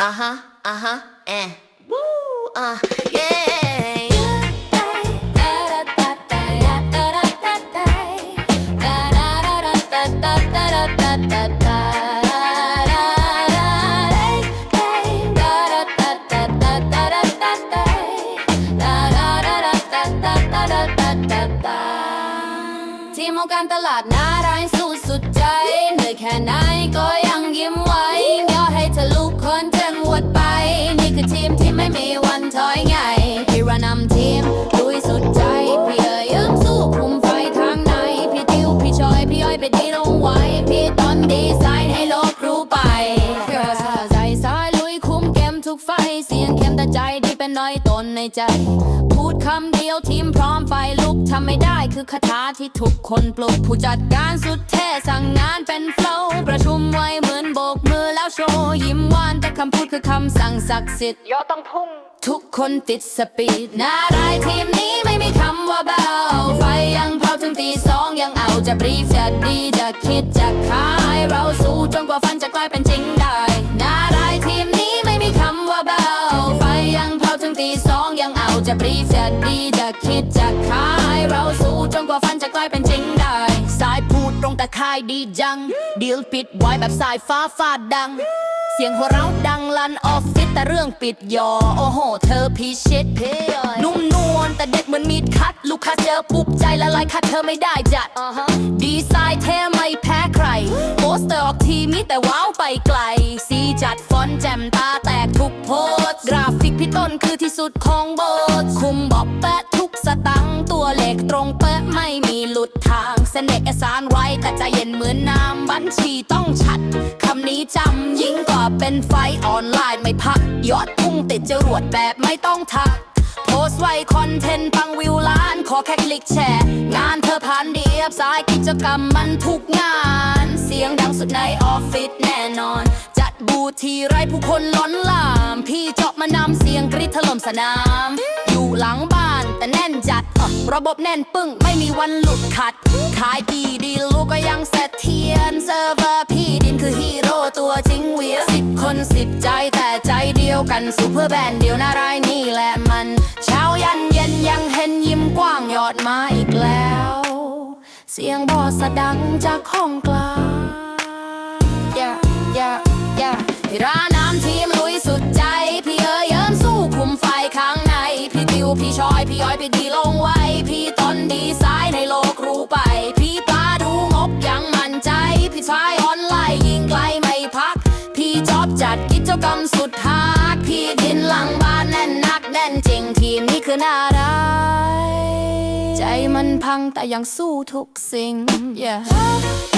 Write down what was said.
Uh huh, uh huh, eh. Woo, uh, yeah. Canta la night, อยพี่อ้อยไปดีลงไว้พี่ต้นดีไซน์ให้โลกรู้ไปเพื่อสาใจสายลุยคุมเกมทุกไฟ เสียงเข้มแต่ใจดีเป็นน้อยตนในใจ พูดคำเดียวทีมพร้อมไฟลุกทำไม่ได้คือคาถาที่ทุกคนปลุก ผู้จัดการสุดเท่สั่งงานเป็นโฟล์ประชุมไว้เหมือนโบกมือแล้วโชว์ยิ้มหวานแต่คำพูดคือคำสั่งศักดิ์สิทธิ์ยอต้องพุ่งทุกคนติดสปีดหน้ารายทีมนี้ไม่มีคำว่าเบาไฟยังเจะบรีฟจะดีจะคิดจะขาย เราสู้จนกว่าฝันจะกลายเป็นจริงได้หน้ารายทีมนี้ไม่มีคำว่าเบาไฟยังเผาถึงตีสองยังเอาจะบรีฟจะดีจะคิดจะขาย เราสู้จนกว่าฝันจะกลายเป็นจริงได้สายพูดตรงแต่คายดีจังดีลปิดไว้แบบสายฟ้าฟาดดัง สียงหัวเราะดังลั่นออฟฟิศแต่เรื่องปิดยอ โอ้โห เธอพิชิตเพยนุ่มนวลแต่เด็กเหมือนมีดคัด ลูกค้าเจอปุ๊บใจละลายคัดเธอไม่ได้จัด ดีไซน์เท่ไม่แพ้ใคร โปสเตอร์ออกทีมีแต่ว้าวไปไกล สีจัดฟอนต์แจ่มตาแตกทุกโพสต์กราฟิกพี่ต้นคือที่สุดของโบสถ์คุมบ นเอกสารไว้แต่ใจเย็นเหมือนน้ำบัญชีต้องชัด คำนี้จำยิ่งกว่าเป็นไฟออนไลน์ไม่พัก ยอดพุ่งติดจรวดแบบไม่ต้องทัก โพสต์ไว้คอนเทนต์ปังวิวล้าน ขอแค่คลิกแชร์ งานเธอผ่านเดียบสายกิจกรรมมันทุกงาน เสียงดังสุดในออฟฟิศแน่นอน จัดบูธทีไรผู้คนล้นหลาม พี่เจาะมานำเสียงกรีดถล่มสนาม อยู่หลังบ้าน แต่แน่นจัด ระบบแน่นปึ้ง ไม่มีวันหลุดขัด ขายดีดีลูกก็ยังเสถียรเซิร์ฟเวอร์พี่ดินคือฮีโร่ตัวจริงเวียสิบคนสิบใจแต่ใจเดียวกันซูเปอร์แบนด์เดียวนารายนี่แหละมัน เช้ายันเย็นยังเห็นยิ้มกว้างยอดมาอีกแล้ว เสียงบอสดังจากห้องกล วพี่ชอยพี่ย้อยพี่ดีลงไว้ พี่ต้นดีไซน์ในโลกรู้ไป พี่ปลาดูงบยังมั่นใจ พี่ชายออนไลน์ยิงไกลไม่พัก พี่จอบจัดกิจกรรมสุดฮาร์ดพี่ดินหลังบ้านแน่นนักแน่นจริงทีมนี้คือน่ารักใจมันพังแต่ยังสู้ทุกสิ่ง Yeah.